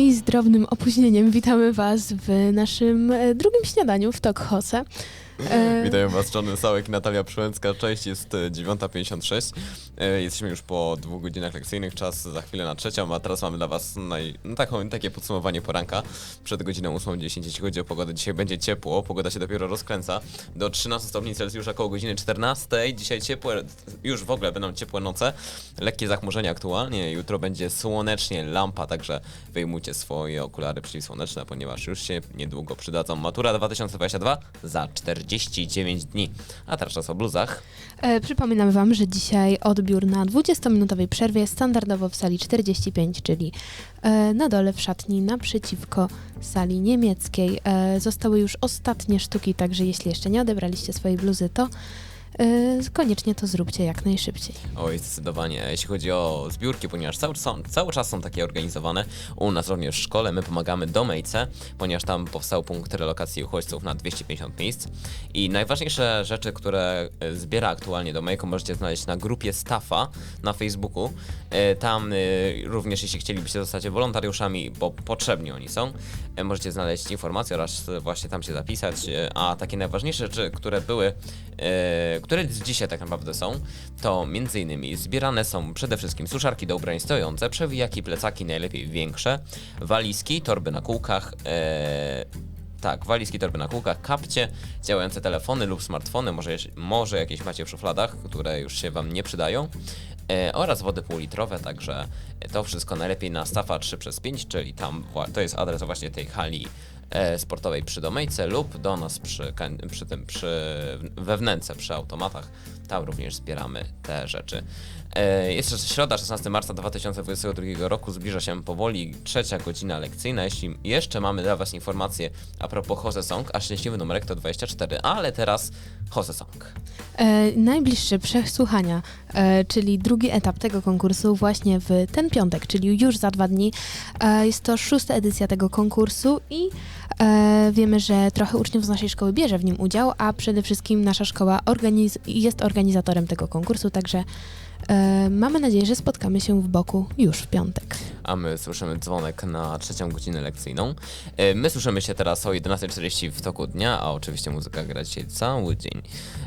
I z drobnym opóźnieniem witamy Was w naszym e, drugim śniadaniu w Tok Hose. E, Witają Was Johnny Sałek i Natalia Przyłęcka. Cześć, jest e, 9.56. E, Jesteśmy już po dwóch godzinach lekcyjnych, czas za chwilę na trzecią, a teraz mamy dla Was naj... no, taką, takie podsumowanie poranka przed godziną 8.10. Jeśli chodzi o pogodę, dzisiaj będzie ciepło, pogoda się dopiero rozkręca. Do 13 stopni Celsjusza koło godziny 14. Dzisiaj ciepłe, już w ogóle będą ciepłe noce, lekkie zachmurzenie aktualnie. Jutro będzie słonecznie, lampa, także wyjmujcie swoje okulary przeciwsłoneczne, ponieważ już się niedługo przydadzą. Matura 2022 za 49 dni. A teraz czas o bluzach. e, przypominam Wam, że dzisiaj odbiór na 20-minutowej przerwie standardowo w sali 45, czyli e, na dole w szatni naprzeciwko sali niemieckiej. E, zostały już ostatnie sztuki, także jeśli jeszcze nie odebraliście swojej bluzy, to koniecznie to zróbcie jak najszybciej. Oj, zdecydowanie. Jeśli chodzi o zbiórki, ponieważ cały, są, cały czas są takie organizowane u nas również w szkole, my pomagamy Domejce, ponieważ tam powstał punkt relokacji uchodźców na 250 miejsc. I najważniejsze rzeczy, które e, zbiera aktualnie Domejko, możecie znaleźć na grupie Staffa na Facebooku. E, Tam również, jeśli chcielibyście zostać wolontariuszami, bo potrzebni oni są, możecie znaleźć informacje oraz właśnie tam się zapisać. A takie najważniejsze rzeczy, które były, które dzisiaj tak naprawdę są, to innymi zbierane są przede wszystkim suszarki do ubrań stojące, przewijaki, plecaki najlepiej większe, walizki, torby na kółkach, e, tak, walizki, torby na kółkach, kapcie, działające telefony lub smartfony, może, może jakieś macie w szufladach, które już się Wam nie przydają, e, oraz wody półlitrowe, także to wszystko najlepiej na Stafa 3 przez 5, czyli tam to jest adres właśnie tej hali sportowej przy Domejce lub do nas przy, przy tym, przy, we wnęce, przy automatach. Tam również zbieramy te rzeczy. E, Jest jeszcze środa, 16 marca 2022 roku, zbliża się powoli trzecia godzina lekcyjna. Jeśli jeszcze mamy dla Was informacje a propos Jose Song, a szczęśliwy numerek to 24, ale teraz Jose Song. E, najbliższe przesłuchania, e, czyli drugi etap tego konkursu właśnie w ten piątek, czyli już za dwa dni. E, jest to szósta edycja tego konkursu i e, wiemy, że trochę uczniów z naszej szkoły bierze w nim udział, a przede wszystkim nasza szkoła organiz- jest organizatorem tego konkursu, także e, mamy nadzieję, że spotkamy się w boku już w piątek. a my słyszymy dzwonek na trzecią godzinę lekcyjną. E, My słyszymy się teraz o 11.40 w toku dnia, a oczywiście muzyka gra dzisiaj cały dzień.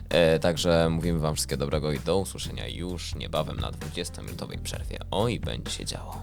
E, Także mówimy Wam wszystkiego dobrego i do usłyszenia już niebawem na 20-minutowej przerwie. Oj, będzie się działo.